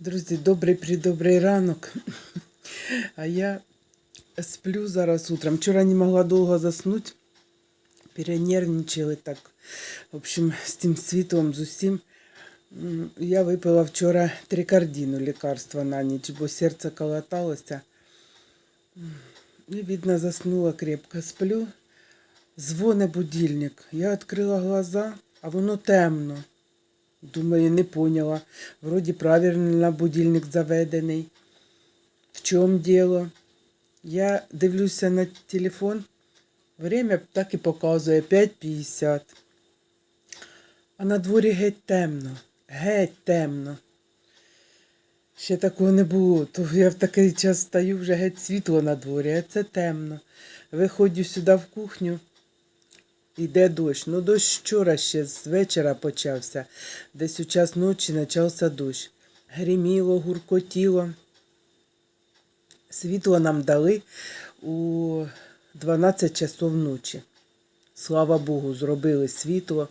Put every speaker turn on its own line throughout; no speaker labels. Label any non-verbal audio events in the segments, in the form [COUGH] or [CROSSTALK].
Друзі, добрий придобрий ранок. А я сплю зараз утром. Вчора не могла довго заснути. Перенервничали так. В общем, з тим світлом, з усім. Я випила вчора трикардіну лікарства на ніч, бо серце колоталося. І, видно, заснула крепко. Сплю. Дзвоне будильник. Я відкрила глаза, а воно темно. Думаю, не поняла. Вроді правильно будильник заведений. В чому діло? Я дивлюся на телефон. Время так і показує 5.50. А на дворі геть темно. Геть темно. Ще такого не було. То я в такий час стаю, вже геть світло на дворі, а це темно. Виходжу сюди в кухню. Іде дощ. Ну, дощ вчора ще з вечора почався. Десь у час ночі почався дощ. Гриміло, гуркотіло. Світло нам дали у 12 часов ночі. Слава Богу, зробили світло,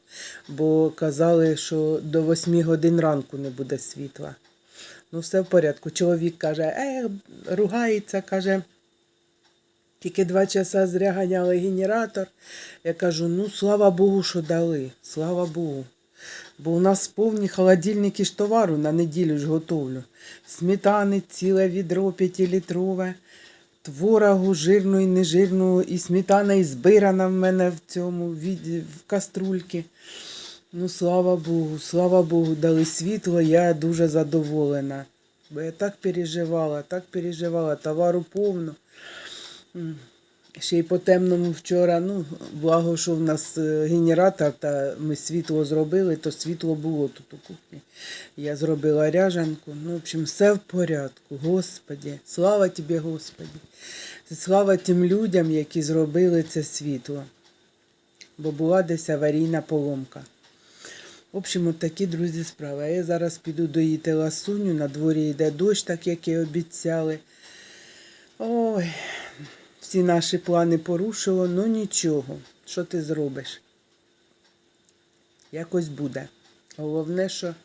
бо казали, що до 8 годин ранку не буде світла. Ну, все в порядку. Чоловік каже, е, ругається, каже, тільки два часа зря ганяли генератор. Я кажу, ну слава Богу, що дали. Слава Богу. Бо у нас повні холодильники ж товару на неділю ж готовлю. Сметани, ціле відро п'ятилітрове, творогу жирного і нежирного, і сметана і збирана в мене в цьому в каструльки. Ну, слава Богу, слава Богу, дали світло, я дуже задоволена. Бо я так переживала, так переживала, товару повно. Ще й по темному вчора, ну, благо, що в нас е, генератор, та ми світло зробили, то світло було тут у кухні. Я зробила ряжанку. Ну, в общем, все в порядку. Господі, слава тобі, Господі. Слава тим людям, які зробили це світло. Бо була десь аварійна поломка. В общем, от такі, друзі, справи. А я зараз піду доїти ласуню, на дворі йде дощ, так як і обіцяли. Ой, всі наші плани порушило, ну нічого. Що ти зробиш? Якось буде. Головне, що,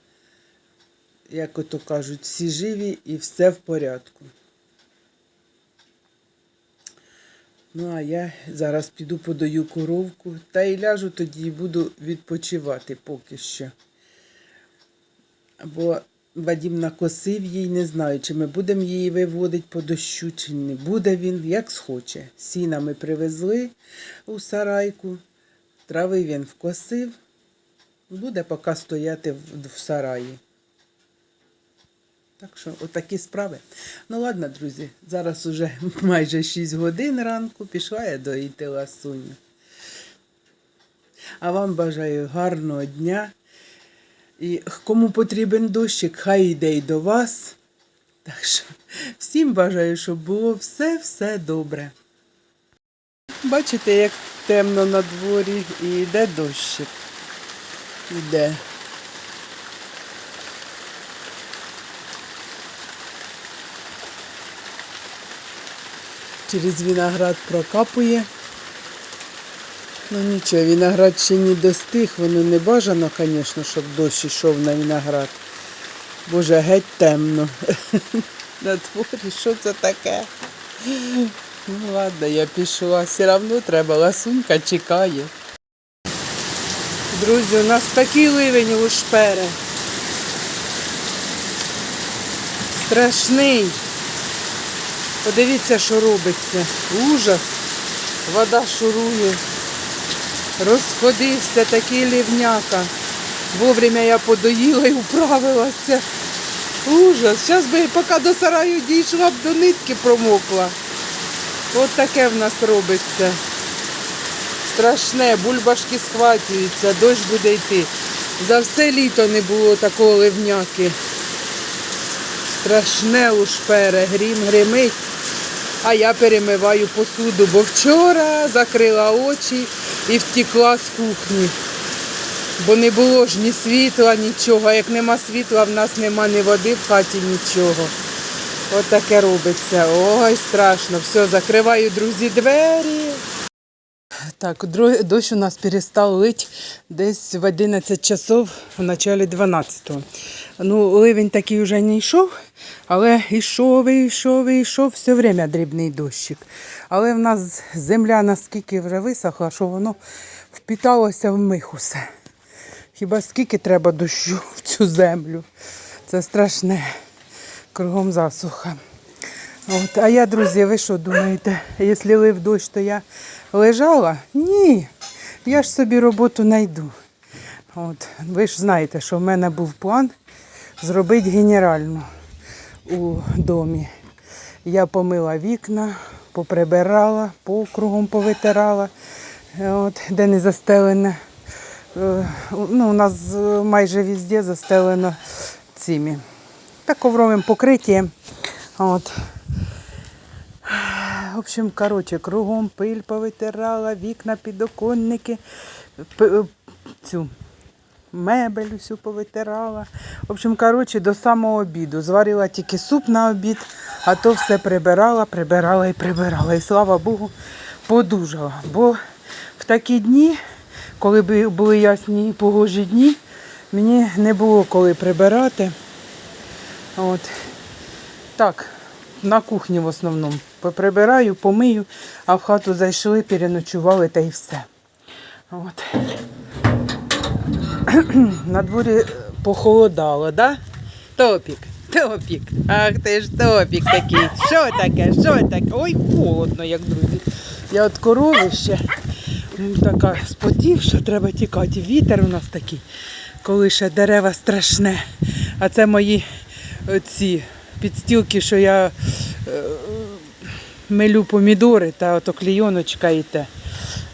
як ото кажуть, всі живі і все в порядку. Ну, а я зараз піду подаю коровку та й ляжу тоді і буду відпочивати поки що. Бо Вадім накосив їй, не знаю, чи ми будемо її виводити по дощу, чи не буде він, як схоче. Сіна ми привезли у сарайку, трави він вкосив, буде поки стояти в, сараї. Так що, отакі справи. Ну ладно, друзі, зараз уже [LAUGHS] майже 6 годин ранку пішла я доїти ласуню. А вам бажаю гарного дня. І кому потрібен дощик, хай йде й до вас. Так що всім бажаю, щоб було все-все добре. Бачите, як темно на дворі і йде дощик. Іде. Через виноград прокапує. Ну нічого, виноград ще не достиг, воно не бажано, звісно, щоб дощ йшов на виноград. Боже, геть темно. [LAUGHS] На дворі, що це таке? Ну ладно, я пішла. Все одно треба, ласунька чекає. Друзі, у нас такий ливень у шпери. Страшний. Подивіться, що робиться. Ужас. Вода шурує. Розходився такий лівняка. Вовремя я подоїла і управилася. Ужас. Зараз би поки до сараю дійшла б до нитки промокла. От таке в нас робиться. Страшне, бульбашки схватюються, дощ буде йти. За все літо не було такого ливняки. Страшне ушпере, грім гримить. А я перемиваю посуду, бо вчора закрила очі і втекла з кухні. Бо не було ж ні світла, нічого. Як нема світла, в нас нема ні води в хаті, нічого. От таке робиться. Ой, страшно. Все, закриваю, друзі, двері. Так, дощ у нас перестав лить десь в 11 часов в началі 12-го. Ну, ливень такий вже не йшов, але йшов, і йшов, і йшов все время дрібний дощик. Але в нас земля наскільки вже висохла, що воно впіталося в мих усе. Хіба скільки треба дощу в цю землю? Це страшне. Кругом засуха. От, а я, друзі, ви що думаєте, якщо лив дощ, то я лежала? Ні. Я ж собі роботу знайду. От, ви ж знаєте, що в мене був план зробити генеральну у домі. Я помила вікна, поприбирала, по кругом повитирала, е, от, де не застелене. Е, Ну, у нас е, майже везде застелено цими та ковровим покриттям. От. В общем, коротше, кругом пиль повитирала, вікна, підоконники, цю мебель всю повитирала. В общем, коротше, до самого обіду. Зварила тільки суп на обід, а то все прибирала, прибирала і прибирала. І слава Богу, подужала. Бо в такі дні, коли були ясні і погожі дні, мені не було коли прибирати. От. Так, на кухні в основному. Поприбираю, помию, а в хату зайшли, переночували та й все. От. [CLEARS THROAT] На дворі похолодало, да? Топік, топік. Ах ти ж топік такий. Що таке? Що таке? Ой, холодно, як друзі. Я от корови ще така спотівша, треба тікати. Вітер у нас такий, коли ще дерева страшне. А це мої ці підстілки, що я е, милю помідори та ото клійоночка і те.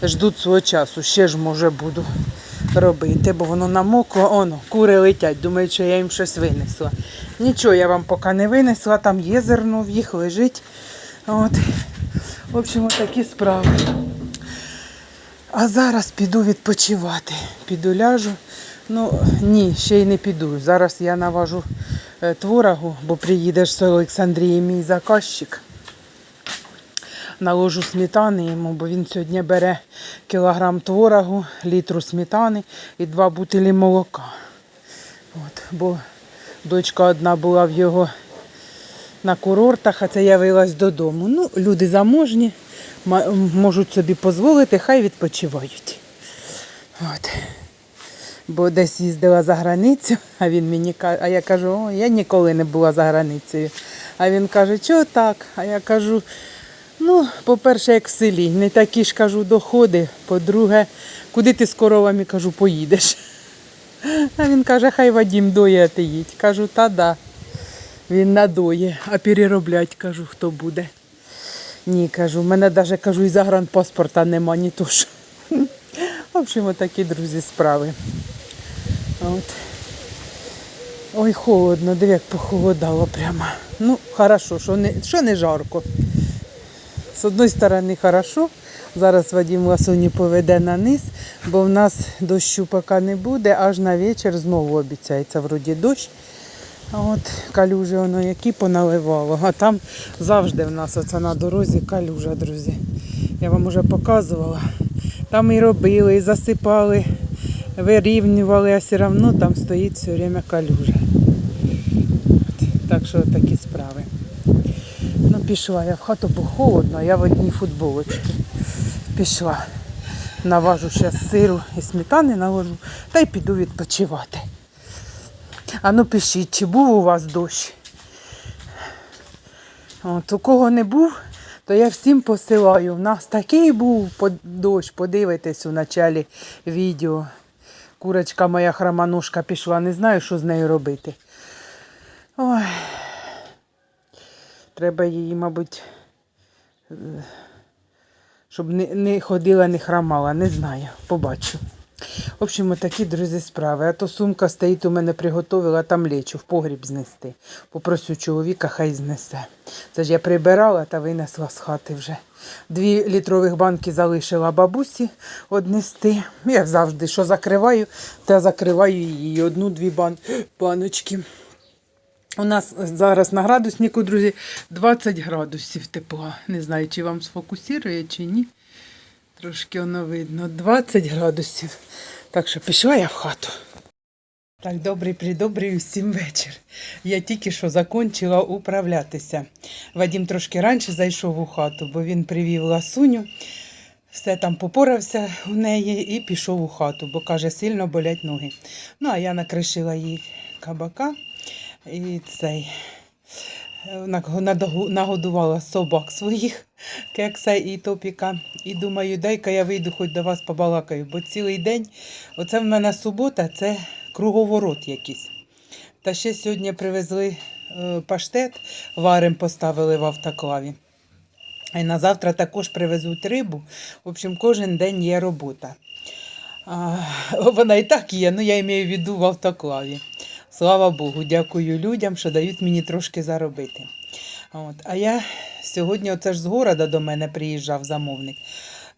Ждуть свого часу. Ще ж може буду робити, бо воно намокло. Оно, кури летять, думають, що я їм щось винесла. Нічого я вам поки не винесла, там є зерно в їх лежить. От. В общем, такі справи. А зараз піду відпочивати. Піду ляжу. Ну, ні, ще й не піду. Зараз я наважу е, творогу, бо приїдеш з Олександрії мій заказчик. Наложу сметани йому, бо він сьогодні бере кілограм творогу, літру сметани і два бутилі молока. От, бо дочка одна була в його на курортах, а це явилась додому. Ну, люди заможні, можуть собі дозволити, хай відпочивають. От. Бо десь їздила за границю, а він мені каже, а я кажу, о, я ніколи не була за границею. А він каже, чого так? А я кажу, ну, по-перше, як в селі, не такі ж кажу доходи. По-друге, куди ти з коровами кажу, поїдеш. А він каже, хай Вадім доє, а ти їдь. Кажу, та да. Він надоє, а перероблять, кажу, хто буде. Ні, кажу, в мене навіть кажу, і загранпаспорта нема, ні то що. В общем, такі друзі справи. От. Ой, холодно, диви, як похолодало прямо. Ну, хорошо, що не, що не жарко. З одної сторони хорошо. Зараз Вадим Ласуні поведе на низ, бо в нас дощу поки не буде, аж на вечір знову обіцяється вроді дощ. От калюжі воно які поналивало. А там завжди в нас оце на дорозі калюжа, друзі. Я вам вже показувала. Там і робили, і засипали, вирівнювали, а все одно там стоїть все время калюжа. Так що такі справи. Пішла я в хату, бо холодно, а я в одній футболочці. Пішла. Наважу ще сиру і сметани наложу, та й піду відпочивати. А ну пишіть, чи був у вас дощ? От, у кого не був, то я всім посилаю. У нас такий був дощ, подивитесь у началі відео. Курочка моя хроманушка пішла, не знаю, що з нею робити. Ой. Треба її, мабуть, е, щоб не, не ходила, не хромала, не знаю, побачу. В общем, такі, друзі, справи. А то сумка стоїть у мене приготовила, там лечу, в погріб знести. Попросю чоловіка, хай знесе. Це ж я прибирала та винесла з хати вже. Дві літрових банки залишила бабусі однести. Я завжди що закриваю, та закриваю її одну-дві бан... баночки. У нас зараз на градуснику, друзі, 20 градусів тепла. Не знаю, чи вам сфокусує, чи ні. Трошки воно видно. 20 градусів. Так що пішла я в хату.
Так, добрий придобрий усім вечір. Я тільки що закінчила управлятися. Вадім трошки раніше зайшов у хату, бо він привів ласуню, все там попорався у неї і пішов у хату, бо каже, сильно болять ноги. Ну, а я накришила їй кабака і цей. Нагодувала собак своїх кекса і топіка. І думаю, дай-ка я вийду хоч до вас побалакаю, бо цілий день, оце в мене субота, це круговорот якийсь. Та ще сьогодні привезли е, паштет, варим поставили в автоклаві. І на завтра також привезуть рибу. В общем, кожен день є робота. А, вона і так є, ну я маю в виду в автоклаві. Слава Богу, дякую людям, що дають мені трошки заробити. От. А я сьогодні, оце ж з города до мене приїжджав замовник.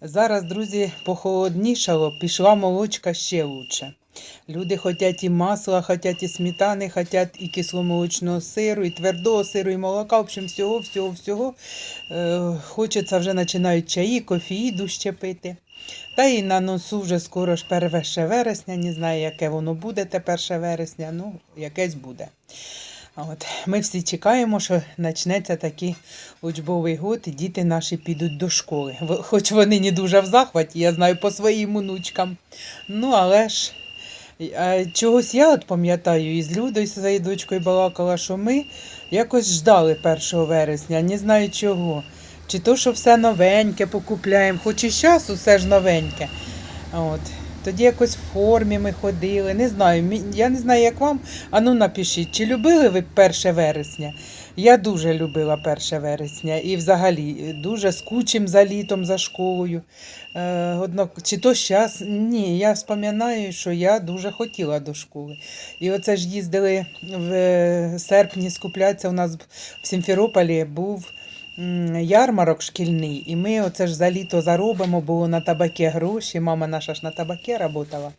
Зараз, друзі, похолоднішало, пішла молочка ще лучше. Люди хочуть і масла, хочуть і сметани, хочуть і кисломолочного сиру, і твердого сиру, і молока. В общем, всього, всього, всього. Е, хочеться вже починають чаї, кофії дужче пити. Та і на носу вже скоро ж 1 вересня, не знаю, яке воно буде те 1 вересня, ну, якесь буде. От. Ми всі чекаємо, що почнеться такий учбовий год, і діти наші підуть до школи. Хоч вони не дуже в захваті, я знаю по своїм онучкам. Ну, але ж чогось я от пам'ятаю, із Людою своєю дочкою балакала, що ми якось ждали 1 вересня, не знаю чого. Чи то, що все новеньке покупляємо, хоч і зараз усе ж новеньке. От. Тоді якось в формі ми ходили. Не знаю, я не знаю, як вам. А ну напишіть, чи любили ви 1 вересня? Я дуже любила 1 вересня і взагалі дуже скучим за літом, за школою. Е, одно, чи то зараз? Ні, я споминаю, що я дуже хотіла до школи. І оце ж їздили в е, серпні скуплятися. У нас в Сімферополі був ярмарок шкільний, і ми оце ж за літо заробимо, було на табаке гроші. Мама наша ж на табаке працювала.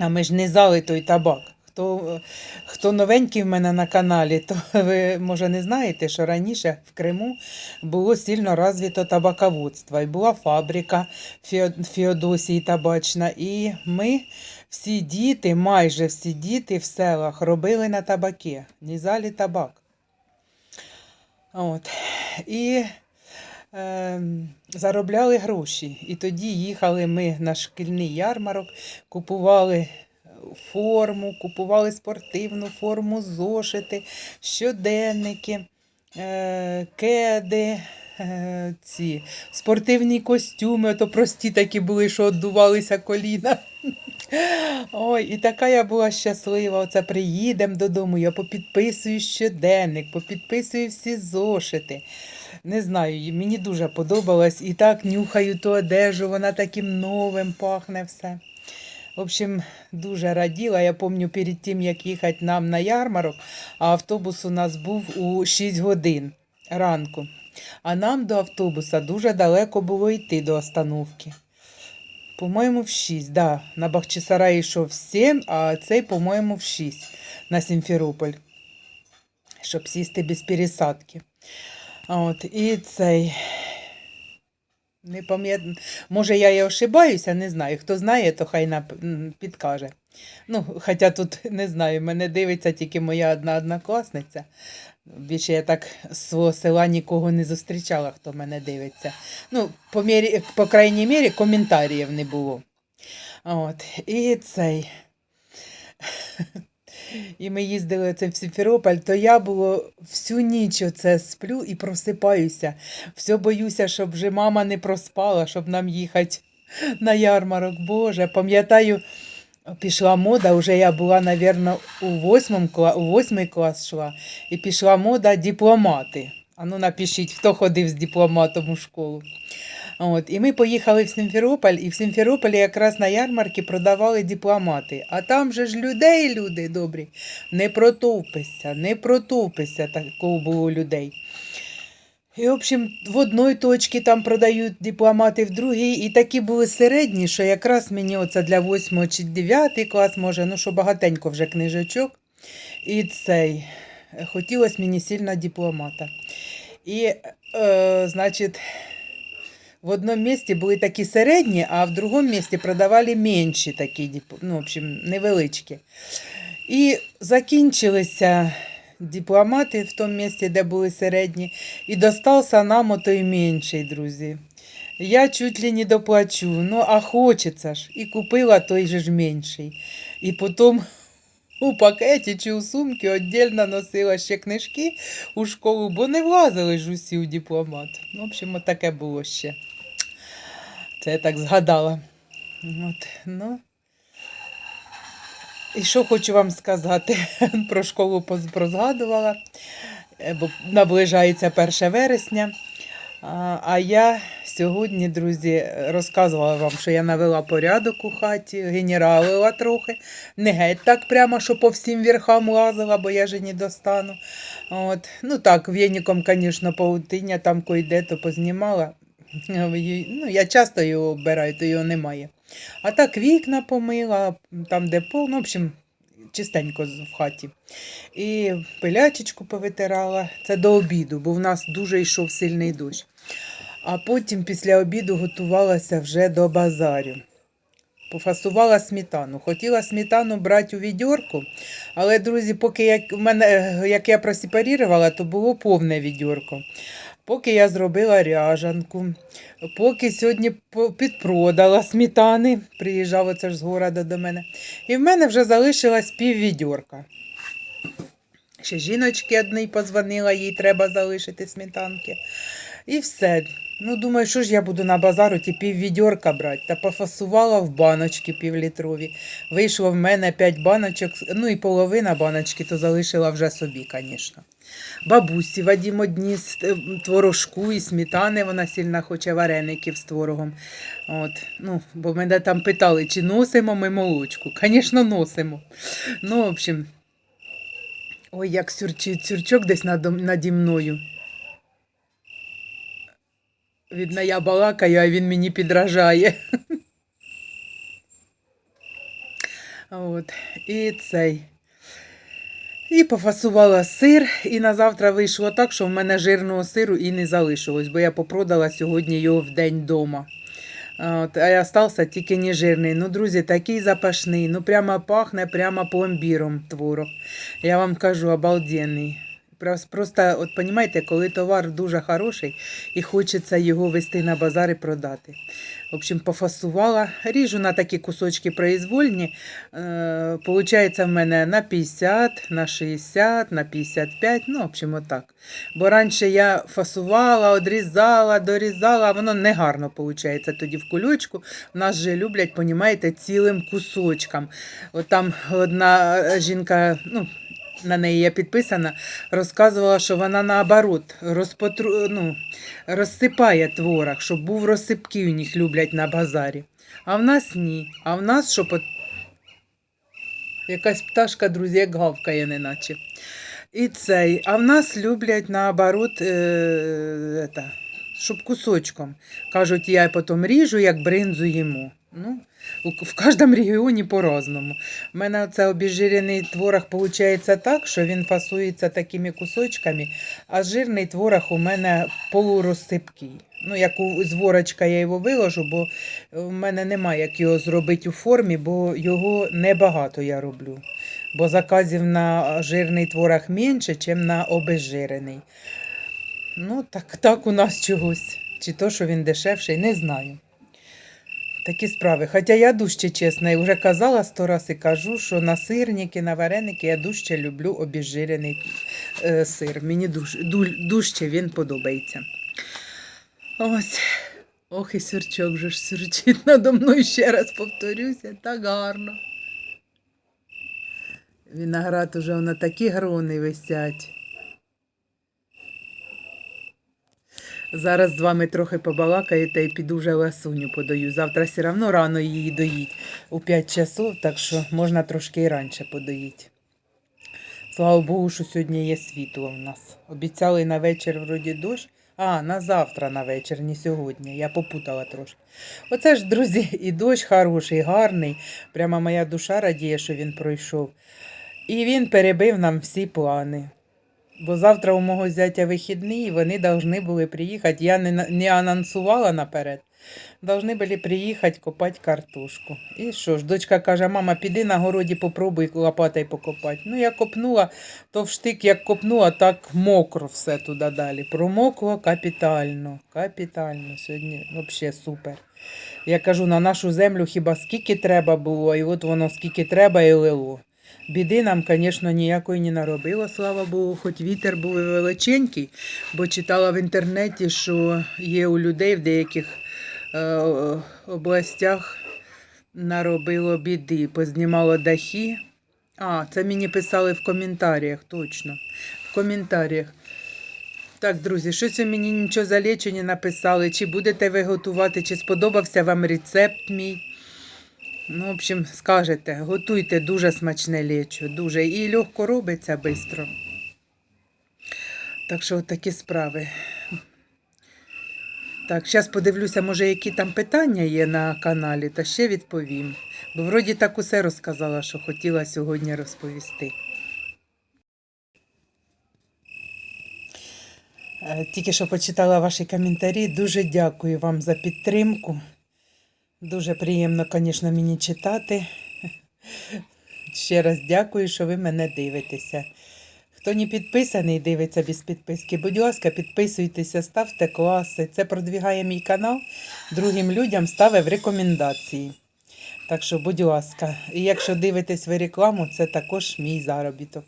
А ми ж не зали той табак. Хто, хто новенький в мене на каналі, то [LAUGHS] ви може не знаєте, що раніше в Криму було сильно розвито табаководство. І була фабрика Фео- Феодосії табачна. І ми всі діти, майже всі діти в селах робили на табаки, нізалі табак. От. І е, заробляли гроші. І тоді їхали ми на шкільний ярмарок, купували форму, купували спортивну форму, зошити, щоденники, е, кеди. Е, Ці спортивні костюми, то прості такі були, що оддувалися коліна. Ой, і така я була щаслива. Оце приїдемо додому, я попідписую щоденник, попідписую всі зошити. Не знаю, мені дуже подобалось. І так нюхаю ту одежу, вона таким новим пахне все. В общем, дуже раділа. Я пам'ятаю, перед тим, як їхати нам на ярмарок, автобус у нас був у 6 годин ранку. А нам до автобуса дуже далеко було йти до остановки. По-моєму, в 6, да. На Бахчисараї йшов в 7, а цей, по-моєму, в 6 на Сімферополь. Щоб сісти без пересадки. От, і цей. Не пам'ятаю. Може, я і ошибаюся, не знаю. Хто знає, то хай нап... підкаже. Ну, хоча тут [LAUGHS] не знаю, мене дивиться тільки моя одна однокласниця. Більше я так з свого села нікого не зустрічала, хто мене дивиться. Ну, по, мірі, по крайній мірі, коментарів не було. От, і цей. [LAUGHS] І ми їздили оце в Сімферополь, то я було всю ніч оце сплю і просипаюся. Все боюся, щоб вже мама не проспала, щоб нам їхати на ярмарок. Боже, пам'ятаю, пішла мода, вже я була, напевно, у восьмому восьмий клас йшла, і пішла мода дипломати. А ну напишіть, хто ходив з дипломатом у школу. От, і ми поїхали в Сімферополь, і в Сімферополі якраз на ярмарці продавали дипломати. А там же ж людей, люди добрі, не протовпися, не протовпися, такого було людей. І, в общем, в одній точці там продають дипломати, в другій, і такі були середні, що якраз мені оце для 8 чи 9 клас, може, ну що багатенько вже книжечок. І цей. Хотілося мені сильно дипломата. І, е, значить, в одному місці були такі середні, а в другому місці продавали менші такі, ну, в общем, невеличкі. І закінчилися дипломати в тому місці, де були середні, і достався нам отой менший, друзі. Я чуть ли не доплачу, ну а хочеться ж. І купила той же ж менший. І потім у пакеті чи у сумці віддільно носила ще книжки у школу, бо не влазили ж усі у дипломат. В общем, таке було ще. Це я так згадала. От, ну. І що хочу вам сказати [LAUGHS] про школу прозгадувала, е, бо наближається 1 вересня. А, я сьогодні, друзі, розказувала вам, що я навела порядок у хаті, генералила трохи. Не геть так прямо, що по всім верхам лазила, бо я же не достану. От. Ну так, вєніком, звісно, паутиння там койде, то познімала. Ну, я часто його обираю, то його немає. А так вікна помила, там де пол, ну, в общем, чистенько в хаті. І пилячечку повитирала. Це до обіду, бо в нас дуже йшов сильний дощ. А потім після обіду готувалася вже до базарю. Пофасувала сметану. Хотіла сметану брати у відьорку, але, друзі, поки як, в мене, як я просепарірувала, то було повне відьорко. Поки я зробила ряжанку, поки сьогодні підпродала сметани, приїжджав оце ж з города до мене. І в мене вже залишилась пів відьорка. Ще жіночки одній позвонила, їй треба залишити сметанки. І все. Ну, думаю, що ж я буду на базару ті пів відьорка брати. Та пофасувала в баночки півлітрові. Вийшло в мене 5 баночок, ну і половина баночки, то залишила вже собі, звісно. Бабусі Вадім одні з е, творожку і сметани, вона сильно хоче вареників з творогом. От. Ну, бо мене там питали, чи носимо ми молочку. Звісно, носимо. Ну, в общем, ой, як сюрчить сюрчок десь наді мною. Видно, я балакаю, а він мені підражає. [LAUGHS] От. І цей. І пофасувала сир, і на завтра вийшло так, що в мене жирного сиру і не залишилось, бо я попродала сьогодні його в день вдома. От, а я стався тільки нежирний. Ну, друзі, такий запашний. Ну, прямо пахне прямо пломбіром творог. Я вам кажу, обалденний. Прос- Просто, от розумієте, коли товар дуже хороший і хочеться його вести на базар і продати. В общем, пофасувала, ріжу на такі кусочки произвольні. Е, в мене на 50, на 60, на 55, ну, в общем, отак. Бо раніше я фасувала, одрізала, дорізала, воно не гарно виходить тоді в кульочку. Нас же люблять, понімаєте, цілим кусочком. От там одна жінка, ну, на неї я підписана, розказувала, що вона наоборот розпотру, ну, розсипає творог, щоб був розсипки у них люблять на базарі. А в нас ні. А в нас що по... якась пташка, друзі, як гавкає, неначе. І цей. А в нас люблять наоборот, е, это, щоб кусочком. Кажуть, я потім ріжу, як бринзу їмо. Ну, в кожному регіоні по-разному. У мене це обезжирений творог виходить так, що він фасується такими кусочками, а жирний творог у мене полурозсипкий. Ну, як з ворочка я його виложу, бо в мене немає як його зробити у формі, бо його небагато я роблю. Бо заказів на жирний творог менше, ніж на обезжирений. Ну, так, так у нас чогось. Чи то, що він дешевший, не знаю. Такі справи. Хоча я дужче чесна, і вже казала сто раз і кажу, що на сирники, на вареники я дужче люблю обезжирений е, сир. Мені дуж, дужче він подобається. Ось. Ох, і сюрчок же ж сюрчить надо мною, ще раз повторюся, так гарно. Виноград уже на такі грони висять. Зараз з вами трохи побалакаєте і піду вже ласуню подаю. Завтра все одно рано її доїть у 5 часов, так що можна трошки і раніше подоїти. Слава Богу, що сьогодні є світло в нас. Обіцяли на вечір вроді дощ. А, на завтра на вечір, не сьогодні. Я попутала трошки. Оце ж, друзі, і дощ хороший, гарний. Прямо моя душа радіє, що він пройшов. І він перебив нам всі плани. Бо завтра у мого зятя вихідний, і вони повинні були приїхати. Я не, не анонсувала наперед. Должны були приїхати копати картошку. І що ж, дочка каже, мама, піди на городі попробуй лопатою покопати. Ну, я копнула, то в штик як копнула, так мокро все туди далі. Промокло капітально. Капітально. Сьогодні взагалі супер. Я кажу, на нашу землю хіба скільки треба було, і от воно скільки треба і лило. Біди нам, звісно, ніякої не наробило, слава Богу, хоч вітер був величенький, бо читала в інтернеті, що є у людей в деяких е, областях наробило біди, познімало дахи. А, це мені писали в коментарях, точно. В коментарях. Так, друзі, щось ви мені нічого за лічення написали. Чи будете ви готувати, чи сподобався вам рецепт мій? Ну, в общем, скажете, готуйте дуже смачне лечо, дуже. І легко робиться швидко. Так що такі справи. Так, зараз подивлюся, може, які там питання є на каналі, та ще відповім. Бо вроді так усе розказала, що хотіла сьогодні розповісти. Е, Тільки що почитала ваші коментарі. Дуже дякую вам за підтримку. Дуже приємно, звісно, мені читати. Ще раз дякую, що ви мене дивитеся. Хто не підписаний дивиться без підписки, будь ласка, підписуйтеся, ставте класи. Це продвігає мій канал. Другим людям ставить в рекомендації. Так що, будь ласка, і якщо дивитесь ви рекламу, це також мій заробіток.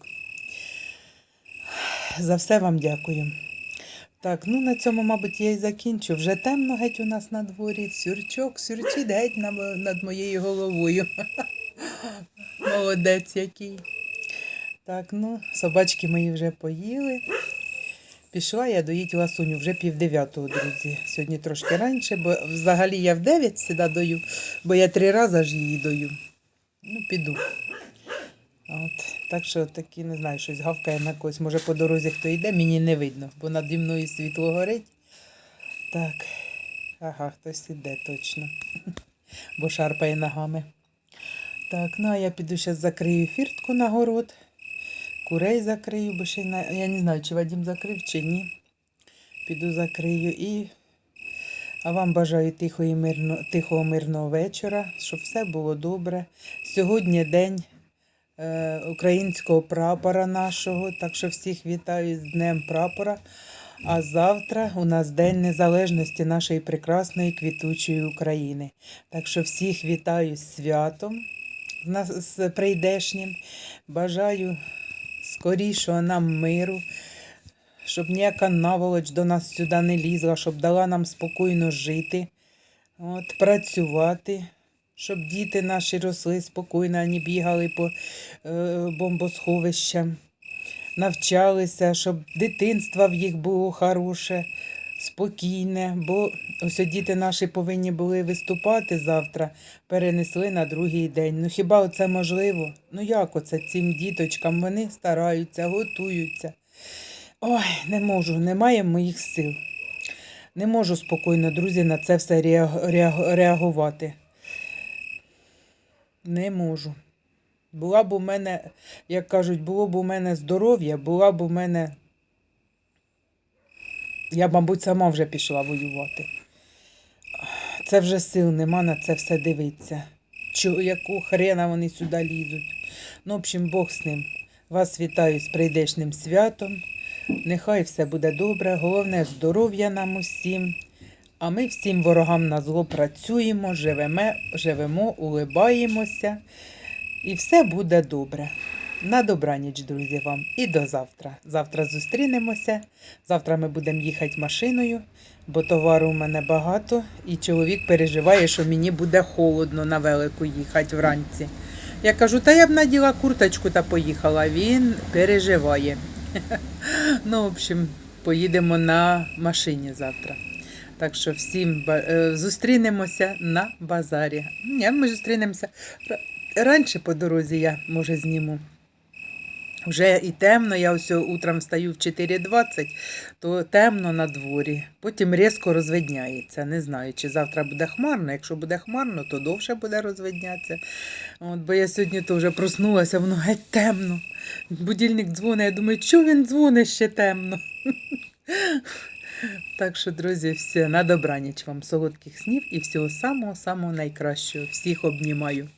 За все вам дякую. Так, ну на цьому, мабуть, я і закінчу. Вже темно геть у нас на дворі. Сюрчок, сюрчить геть на- над моєю головою. [LAUGHS] Молодець який. Так, ну, собачки мої вже поїли. Пішла я доїть ласуню вже пів дев'ятого, друзі. Сьогодні трошки раніше, бо взагалі я в дев'ять сюди даю, бо я три рази ж її даю. Ну, піду. От, так що такі, не знаю, щось гавкає на когось. Може по дорозі хто йде, мені не видно, бо наді мною світло горить. Так. Ага, хтось іде точно. [LAUGHS] Бо шарпає ногами. Так, ну а я піду зараз закрию фіртку на город. Курей закрию, бо ще на... я не знаю, чи Вадим закрив, чи ні. Піду закрию і. А вам бажаю тихого, і мирно... тихого мирного вечора, щоб все було добре. Сьогодні день українського прапора нашого, так що всіх вітаю з Днем прапора. А завтра у нас День Незалежності нашої прекрасної квітучої України. Так що всіх вітаю з святом, з прийдешнім. Бажаю скорішого нам миру, щоб ніяка наволоч до нас сюди не лізла, щоб дала нам спокійно жити, от, працювати, щоб діти наші росли спокійно, а не бігали по е, бомбосховищам, навчалися, щоб дитинство в їх було хороше, спокійне, бо ось діти наші повинні були виступати завтра, перенесли на другий день. Ну хіба це можливо? Ну як оце цим діточкам? Вони стараються, готуються. Ой, не можу, немає моїх сил. Не можу спокійно, друзі, на це все реаг- реаг- реагувати. Не можу. Була б у мене, як кажуть, було б у мене здоров'я, була б у мене. Я, мабуть, сама вже пішла воювати. Це вже сил нема на це все дивитися. Чого, яку хрена вони сюди лізуть. Ну, в общем, Бог з ним. Вас вітаю з прийдешнім святом. Нехай все буде добре. Головне здоров'я нам усім. А ми всім ворогам на зло працюємо, живемо, живемо, улибаємося. І все буде добре. На добраніч, друзі, вам. І до завтра. Завтра зустрінемося. Завтра ми будемо їхати машиною, бо товару у мене багато, і чоловік переживає, що мені буде холодно на велику їхати вранці. Я кажу, та я б наділа курточку та поїхала. Він переживає. [LAUGHS] Ну, в общем, поїдемо на машині завтра. Так що всім е, зустрінемося на базарі. Ні, ми зустрінемося раніше по дорозі, я може зніму. Вже і темно, я ось утром встаю в 4.20, то темно на дворі. Потім різко розвидняється. Не знаю, чи завтра буде хмарно. Якщо буде хмарно, то довше буде розвиднятися. От, бо я сьогодні то вже проснулася, воно геть темно. Будильник дзвонить, я думаю, чого він дзвонить ще темно. [LAUGHS] Так що, друзі, все, на добраніч вам солодких снів і всього самого-самого найкращого. Всіх обнімаю.